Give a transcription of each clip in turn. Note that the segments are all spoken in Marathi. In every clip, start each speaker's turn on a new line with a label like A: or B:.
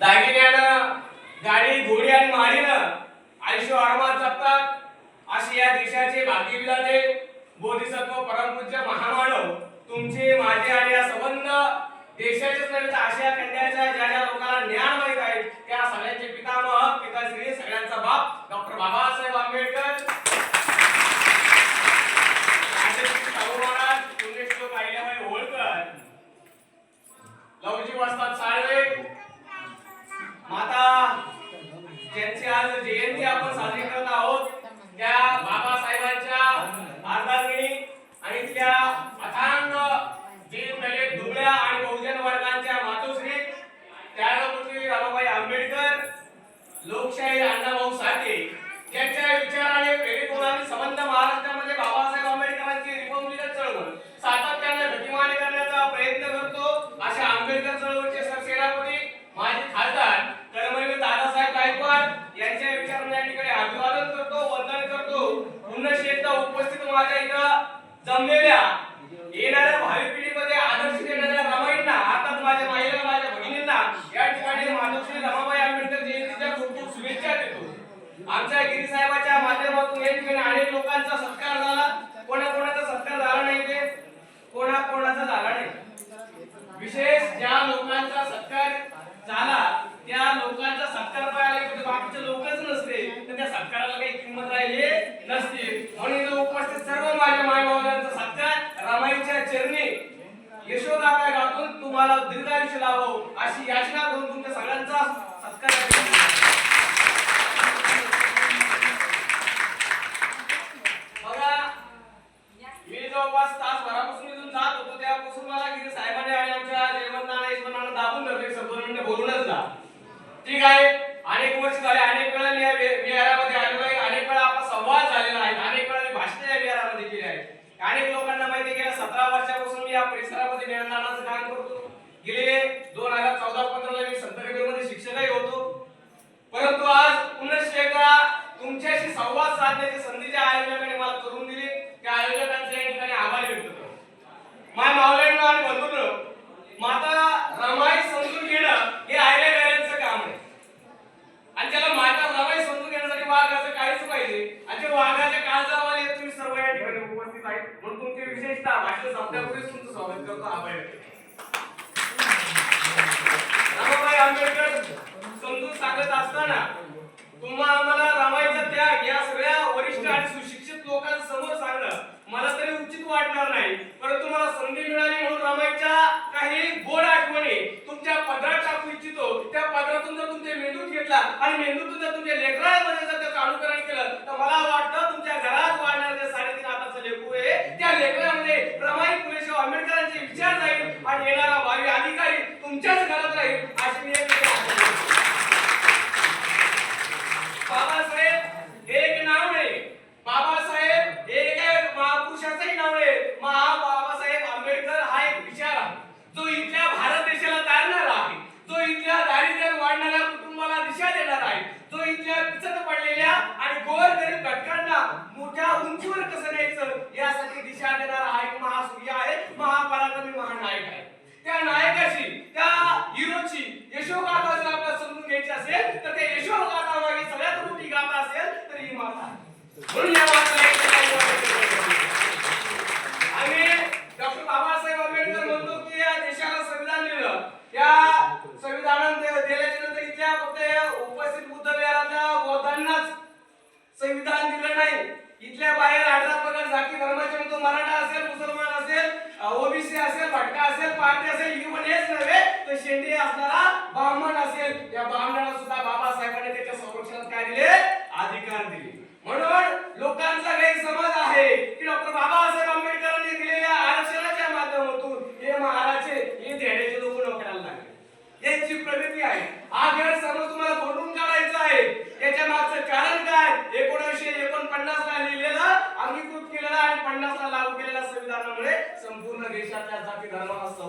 A: दागिन्यानं गाडी घोडी आणि माडीनं आयुष्य आरामात जगतात. असे या देशाचे भाग्यविधाते बोधिसत्व परमपूज्य महामानव तुमचे माझे आणि या संबंध देशाचेच नव्हे तर आशिया खंडाच्या ज्या ज्या लोकांना ज्ञान माहीत आहे त्या सगळ्यांचे पितामह पिताश्री सगळ्यांचा बाप डॉक्टर बाबासाहेब आंबेडकर. पुण्यश्लोक आहिल्याबाई होळकर. लवजी वाजतात विशेष ज्या लोकांचा सत्कार झाला आणि मेंदू तुझा तुझ्या लेकरामध्ये जर चालू अणुकरण ஒரு ஞாபகம்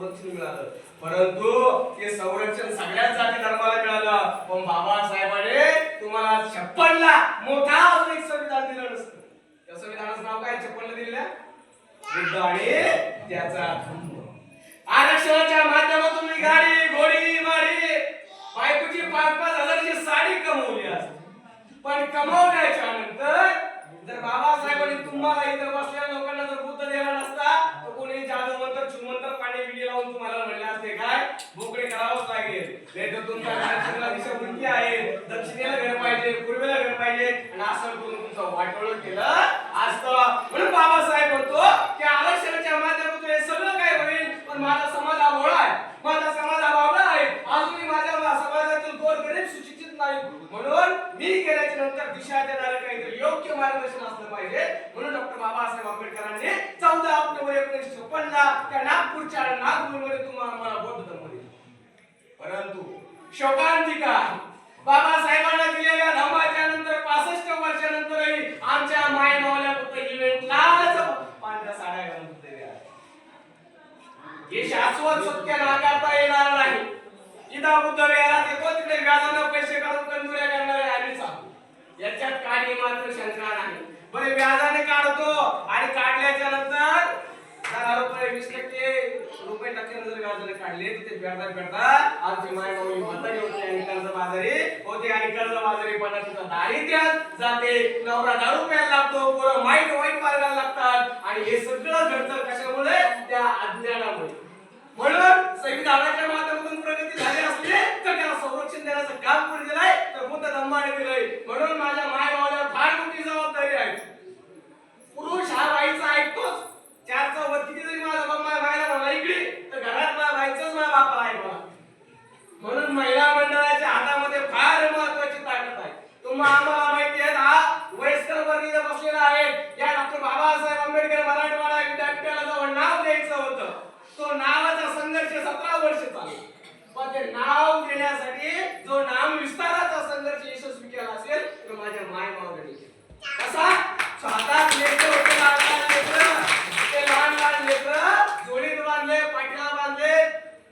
A: संरक्षण मिळालं. परंतु ते संरक्षण सगळ्याच जाती धर्माला मिळालं. पण बाबासाहेबाने तुम्हाला छप्पनला मोठा अजून एक संविधान दिलं नसतं. त्या संविधानाचं नाव काय? छप्पनला दिलेलं बुद्ध आणि त्याचा आरक्षणाच्या माध्यमातून मी गाडी घोडी मारी बायकोची पाच पाच हजारची साडी कमवली असते पण कमवल्याच्या नंतर जर बाबासाहेबांनी तुम्हाला इतर बसलेल्या लोकांना जर बुद्ध दिला नसता तर कोणी पाणी बिडी लावून तुम्हाला म्हणले असते काय? मोकळे करावंच लागेल. नाही तर तुमच्या दक्षिणेला दिशाभूती आहे. दक्षिणेला घर पाहिजे पूर्वेला घर पाहिजे. आणि असं करून तुमचं वाटोळ केलं असतं. म्हणून बाबासाहेब म्हणतो की आरक्षणाच्या माध्यमातून हे सगळं काय होईल पण माझा समाज हा भोळा आहे माझा समाज हा बावळा आहे अजूनही माझ्या समाजातील गोर गरीब सुशिक्षित नाही म्हणून मी गेल्याच्यानंतर दिशा देणारं काहीतरी योग्य मार्गदर्शन असलं पाहिजे म्हणून डॉक्टर बाबासाहेब आंबेडकरांनी चौदा ऑक्टोबर एकोणीसशे छप्पनला त्या नागपूरच्या नागपूरमध्ये तुम्हाला मला बौद्ध धर्म दिला परंतु शोकांतिका. बाबासाहेबांना दिलेल्या धर्माच्या नंतर पासष्ट वर्षानंतरही आमच्या माय मावल्या फक्त इव्हेंटलाच पांढऱ्या साड्या घालून हे शाश्वत सत्य नाकारता येणार नाही. इथं बुद्ध विहारात येतो तिकडे व्याजानं पैसे काढून कंजुऱ्या करणारे आम्हीच आहोत याच्यात काही मात्र शंका नाही. बरे व्याजाने काढतो आणि काढल्याच्या नंतर दहा रुपये वीस टक्के रुपये टक्के जर व्याजाने काढले. तिथे फेडता फेडता आमची माय माऊली म्हातारी होती आणि कर्ज बाजारी होते आणि कर्ज बाजारी तिथं दारिद्र्यात जाते. नवरा दारू प्यायला लागतो पोरं माईट वाईट मार्गाला लागतात. आणि हे सगळं घडतं कशामुळे त्या अज्ञानामुळे म्हणून संविधानाच्या माध्यमातून प्रगती झाली असली तर त्याला संरक्षण देण्याचं काम कोणी दिलंय तर बुद्ध धम्माने दिलंय म्हणून माझ्या माय भावाला फार मोठी जबाबदारी आहे पुरुष हा बाईचा ऐकतोच चार चौघात किती जरी माझा बाप माझ्या बाईला म्हणला इकडे तर घरात माझ्या बाईचाच माझ्या बापाला ऐकला म्हणून महिला मंडळाच्या हातामध्ये फार महत्वाची ताकद आहे तुम्हाला आम्हाला माहिती आहे हा वयस्कर वर्ग इथं बसलेला आहे या डॉक्टर बाबासाहेब आंबेडकर मराठवाडा विद्यापीठाला जवळ नाव द्यायचं होतं तो नावाचा संघर्ष सतरा वर्ष चालला पण ते नाव देण्यासाठी जो नाम विस्ताराचा संघर्ष यशस्वी केला असेल तर माझ्या माय मावळ्यांनी केला. कसा हातात लेकरं होते लहान लहान लेकरं ते लहान लहान लेकरं जोडीत बांधले पाठीला बांधले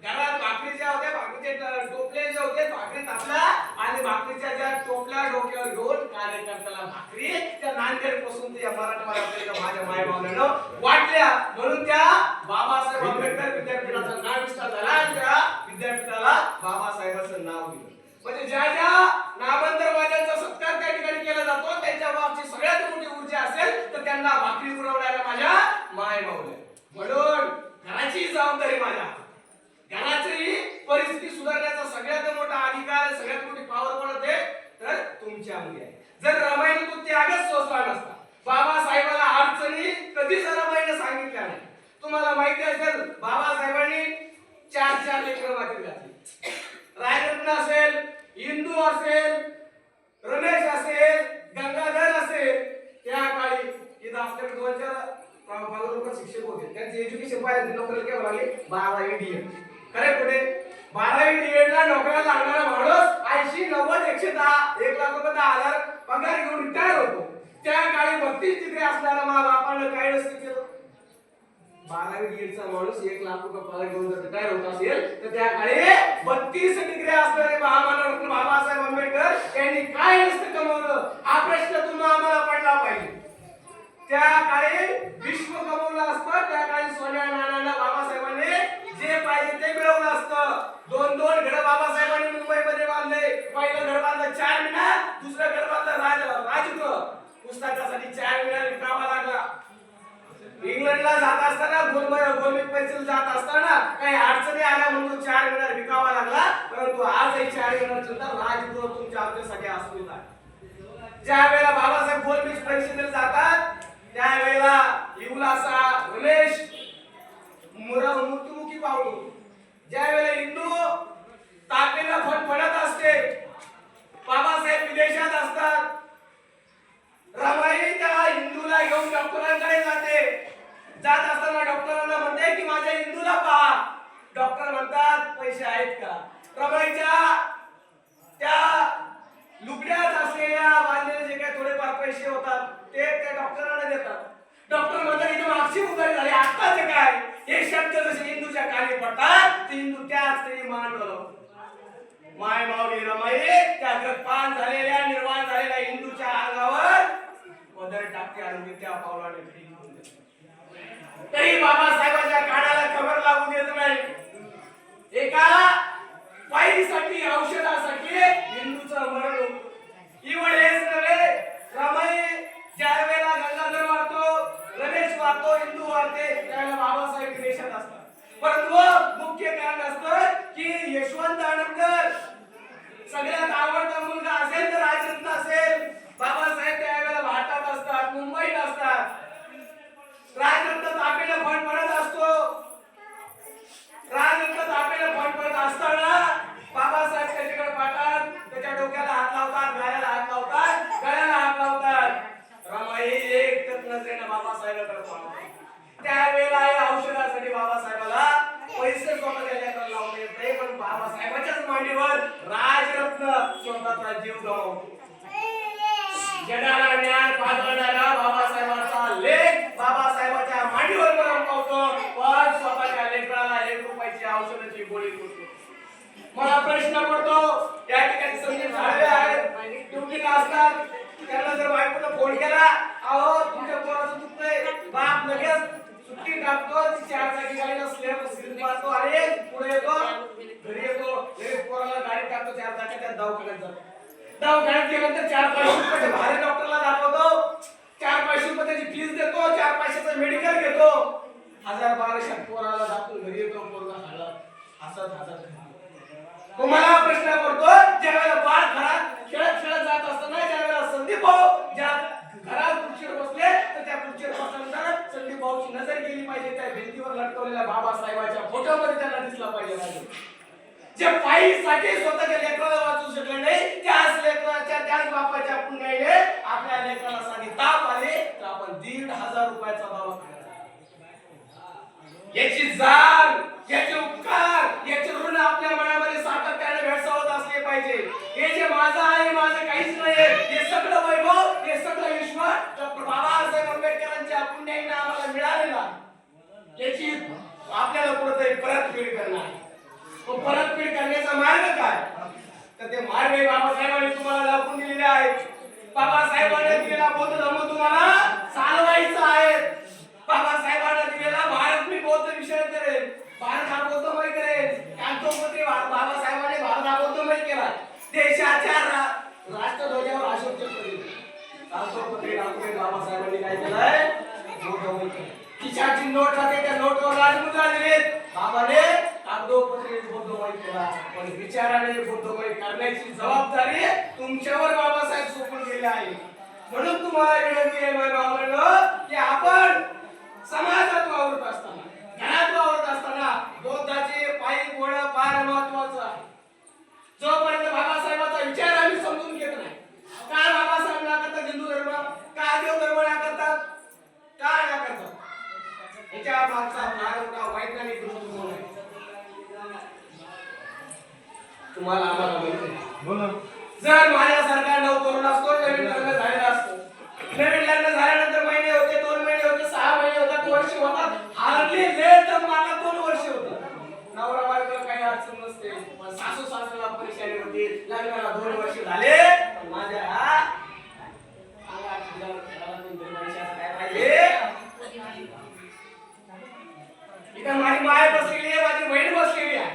A: घरात भाकरीच्या होत्या भाकरीचे ट- टोपले जे होते भाकरी टाकल्या आणि भाकरीच्या ज्या टोपल्या डोक्यावर घेऊन कार्यकर्त्याला भाकरी त्या नांदेड पासून माझ्या माय वाटल्या. म्हणून त्या बाबासाहेब आंबेडकर विद्यापीठ नाव विस्तार झाला आणि त्या विद्यापीठाला बाबासाहेबांचं नाव दिलं म्हणजे ज्या ज्या नामंतर वाद्यांचा सत्कार त्या ठिकाणी केला जातो त्यांच्या बाबची सगळ्यात मोठी ऊर्जा असेल तर त्यांना भाकरी पुरवणाऱ्या माझ्या माय मावल्या म्हणून घराची जबाबदारी माझ्या हातात. घराची परिस्थिती सुधारण्याचा सगळ्यात मोठा अधिकार सगळ्यात मोठी पॉवर कोण होते तर तुमच्यामध्ये आहे जर रमाईने तो त्यागच सोसला नसता बाबासाहेबाला अडचणी कधीच रमाईने सांगितल्या नाही तुम्हाला माहिती असेल बाबासाहेबांनी चार चार लेकर मातीत घातली रायरत्न असेल हिंदू असेल रमेश असेल गंगाधर असेल त्या काळी इथं आपल्याकडे दोन चार लोक शिक्षक होते त्यांचे एज्युकेशन पाहिजे नोकरी केव्हा लागली बारावी डीएड खरे कुठे बारावी डीएड ला नोकऱ्या लागणारा माणूस ऐंशी नव्वद एकशे दहा एक लाख रुपये दहा हजार पगार घेऊन रिटायर होतो त्या काळी बत्तीस डिग्री असणारा मा बापानं काय नसतं केलं? बारावी डीएडचा माणूस एक लाख रुपये पगार घेऊन जर रिटायर होत असेल? तर त्या काळी बत्तीस डिग्री असणारे महामानव डॉक्टर बाबासाहेब आंबेडकर यांनी काय नसतं कमवलं? हा प्रश्न तुम्हाला आम्हाला पडला पाहिजे. त्या काळी विश्व कमवलं असतं त्या काळी सोन्या नाण्याला बाबासाहेबांनी जे पाहिजे ते मिळवलं असतं. दोन दोन घर बाबासाहेबांनी मुंबईमध्ये बांधले. पहिलं घर बांधलं चार महिन्यात दुसरं घर बांधलं राज राजगृह. पुस्तकासाठी चार महिन्यात विकावा लागला इंग्लंडला जात असताना गोलमेज गोलमेज पेन्सिल जात असताना काही अडचणी आल्या म्हणून चार महिन्यात विकावा लागला परंतु आजही चार महिन्यात सुद्धा राजगृह तुमच्या आमच्यासाठी असलेला आहे. ज्या वेळेला बाबासाहेब गोलमेज परीक्षेला जातात त्यावेळेला युवलासा रमेश मृत्युमुखी पावतो ज्या वेळेला हिंदू तापेला फणफणत असते बाबासाहेब विदेशात असतात रमाई त्या हिंदूला घेऊन डॉक्टरांकडे जाते जात असताना डॉक्टरांना म्हणते की माझ्या हिंदूला पहा डॉक्टर म्हणतात पैसे आहेत का रमाईच्या त्या लुगड्यात असलेल्या बांधलेले जे काही थोडेफार पैसे होतात ते त्या डॉक्टरांना देतात डॉक्टर म्हणतात इथे मागची उधारी झाली आत्ताचे काय हे शब्द जसे हिंदूच्या कानी पडतात ते हिंदू त्याच तरी मान डोलावतात. माय माऊली रमाई त्या पान झालेल्या निर्वाण झालेल्या हिंदूच्या अंगावर पदर टाकते आणि त्या पावलाने फेकून देते. तरी बाबासाहेबांच्या कानाला खबर लागू देत नाही एका पायीसाठी औषधासाठी हिंदूचं मरण होतं. इवड हेच नव्हे सगळ्यात आवडता मुलगा असेल तर राजरत्न असेल बाबासाहेब त्यावेळेला भारतात असतात मुंबईत असतात राजरत्न तापेला फंड पडत असतो राजरत्न तापेला फंड पडत असताना बाबासाहेब त्याच्याकडे पाहतात त्याच्या डोक्याला हात लावतात गळ्याला हात लावतात गळ्याला हात लावतात रमाई एक नजरेनं बाबासाहेबांकडे पाहतात त्यावेळेला या औषधासाठी बाबासाहेबाला पैसे स्वतःच्या लेकराला लावता येत नाही पण बाबासाहेबाच्याच मांडीवर राजरत्न स्वतःचा जीव गमावतो जगाला ज्ञान पाजवणारा बाबासाहेबांचा लेख बाबासाहेबाच्या मांडीवर मरण पावतो पण स्वतःच्या लेकराला एक रुपयाची औषधाची गोळी करतो. मला प्रश्न पडतो त्या ठिकाणी संदीप साळवे आहेत. ड्युटीला असतात? त्यांना जर बायकोला फोन केला अहो तुमच्या पोराचं दुखतंय बाप लगेच सुट्टी टाकतो. चार चाकी गाडीला स्लेप स्लिप मारतो अरे पुढे येतो. घरी येतो. लगेच पोराला गाडी टाकतो. चार चाकी त्या दवाखान्यात जातो. दवाखान्यात गेल्यानंतर चार पाचशे रुपये भारी डॉक्टरला दाखवतो. चार पाचशे रुपये त्याची फीस देतो चार पाचशेचं मेडिकल घेतो. हजार बाराशे पोराला दाखवून घरी येतो पोरगा हळद हसत हसत तुम्हाला प्रश्न करतो ज्या वेळेला बाळ घरात खेळत खेळत जात असताना ज्या वेळेला संदीप भाऊ ज्या घरात खुर्चीवर बसले तर त्या खुर्चीवर बसल्यानंतर संदीप भाऊची नजर गेली पाहिजे त्या भिंतीवर लटकवलेल्या बाबासाहेबाच्या फोटोमध्ये त्यांना दिसला पाहिजे. जे पायी साठी स्वतःच्या लेकराला वाचू शकले नाही त्या लेकराच्या त्याच बापाच्या पुण्याने आपल्या लेकराला साधी ताप आले तर आपण दीड हजार रुपयाचा दवाखाना याची जाण याचे उपकार याचे ऋण आपल्या मनामध्ये सातत्याने भेडसावत असले पाहिजे हे जे माझं आहे माझं काहीच नाही हे सगळं वैभव हे सगळं विश्व डॉक्टर बाबासाहेब आंबेडकरांच्या पुण्याईनं आम्हाला मिळालेला याची आपल्याला कुठेतरी परतफेड करणार तो परतफेड करण्याचा मार्ग काय? तर ते मार्ग हे बाबासाहेबांनी तुम्हाला दाखवून दिलेले आहेत. बाबासाहेबांनी दिलेला बौद्ध धर्म तुम्हाला चालवायचा आहे. बाबासाहेबांना दिलेला भारत मी बौद्ध विषय करेल भारत हा बौद्धमय करेल कांतोपत्री बाबासाहेबांनी भारत हा बौद्धमय केला. देशाच्या राष्ट्रध्वजावर अशोक चक्र दिले कांतोपत्री डॉक्टर बाबासाहेबांनी काय केलंय? बौद्धमय केलं खिशाची नोट राहते त्या नोटवर राजमुद्रा दिलीत बाबाने कागदोपत्री बौद्धमय केला पण विचाराने बौद्धमय करण्याची जबाबदारी तुमच्यावर बाबासाहेब सोपून गेले आहे म्हणून तुम्हाला विनंती आहे माझ्या भावांनो की आपण समाजात वावरत असताना घरात वावरत असताना बौद्धाचे पायी गोळा फार महत्वाचं आहे जोपर्यंत बाबासाहेबांचा विचार आम्ही समजून घेत नाही का बाबासाहेब ना करतात हिंदू धर्म का देव धर्म ना करतात का ना करतात याच्या मागचा मोठा वैज्ञानिक दृष्टिकोन आहे तुम्हाला आम्हाला माहिती जर माझ्यासारखा नऊ तरुण असतो नवीन लग्न झालेला असतो. नवीन लग्न झाल्यानंतर महिने होते दोन महिने होते सहा महिने होतात वर्ष होतात. हार्डली लेट तर मला दोन वर्ष होतात. नवरा बायकोला काही अडचण नसते. सासू सासऱ्याला परेशानी होती लग्नाला दोन वर्ष झाले माझ्या इथे माझी माय बसलेली आहे माझी बहीण बसलेली आहे.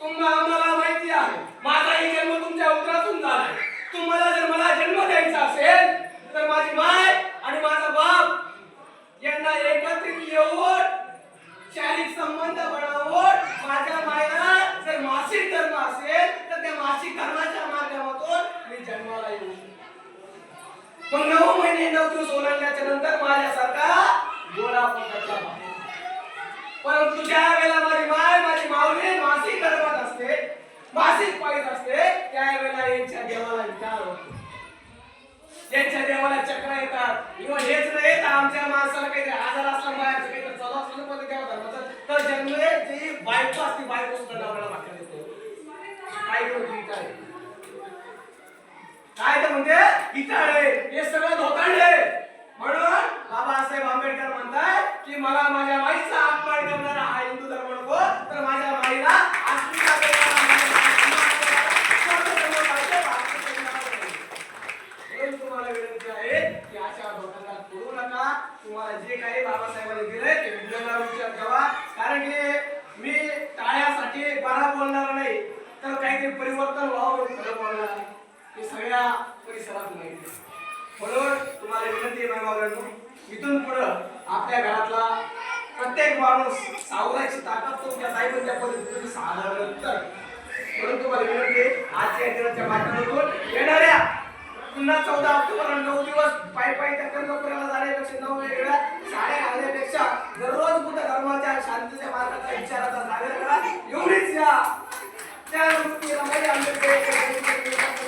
A: तुम्हा आम्हाला माहिती आहे माझाही जन्म तुमच्या उतरातून झाला तुम्हाला जर मला जन्म द्यायचा असेल तर माझी माय आणि माझा बाप यांना एकत्रित येऊन शारीरिक संबंध बनवून माझ्या मायला जर मासिक धर्म असेल तर त्या मासिक धर्माच्या माध्यमातून मी जन्माला येऊ मग नऊ महिने नऊ दिवस ओलांडल्याच्या नंतर माझ्यासारखा गोळा पोटातला परंतु ज्या वेळेला माझी माय माझी माऊली मासिक गर्भात असते मासिक पाळीत असते त्यावेळेला यांच्या देवाला विचार होतो. त्यांच्या देवाला चक्र येतात. किंवा हेच नाही तर आमच्या माणसाला काही आजार असला बाहेरचं काही तर चालू असलं पण देवा धर्माचं तर जन्मले जी बायको असते बायको सुद्धा नवऱ्याला भाकरी देते. काय करू काय काय तर म्हणजे आहे. हे सगळं धोकांडलंय म्हणून बाबासाहेब आंबेडकर म्हणतात की मला माझ्या माईचा अपमान करणारा हा हिंदू धर्म नको तर माझ्या माईला अस्मिता देणारा माझा धर्म पाहिजे, भारतीय धर्म पाहिजे. म्हणून तुम्हाला विनंती आहे की अशा धोक्यात पडू नका तुम्हाला जे काही बाबासाहेबांनी दिले ते विज्ञानावर विचार ठेवा कारण की मी टाळ्यासाठी बरा बोलणार नाही तर काहीतरी परिवर्तन व्हावं म्हणून खरं बोलणार आहे. हे सगळ्या परिसरात माहिती आहे. म्हणून तुम्हाला विनंती आहे माझ्या इथून पुढं आपल्या घरातला प्रत्येक माणूस सावराची ताकद तुमच्या साहेबांच्या पद्धतीने साधारण तर परंतु तुम्हाला विनंती आहे, आजच्या या माध्यमातून येणाऱ्या पुन्हा चौदा ऑक्टोबर नऊ दिवस पायी पायी त्या कर्णपुराला जाण्यापेक्षा नऊ वेगवेगळ्या साड्या घालण्यापेक्षा दररोज बुद्ध धर्माच्या शांतीच्या मार्गाचा विचाराचा सागर करा. एवढीच या. त्या गोष्टीला आंबेडकर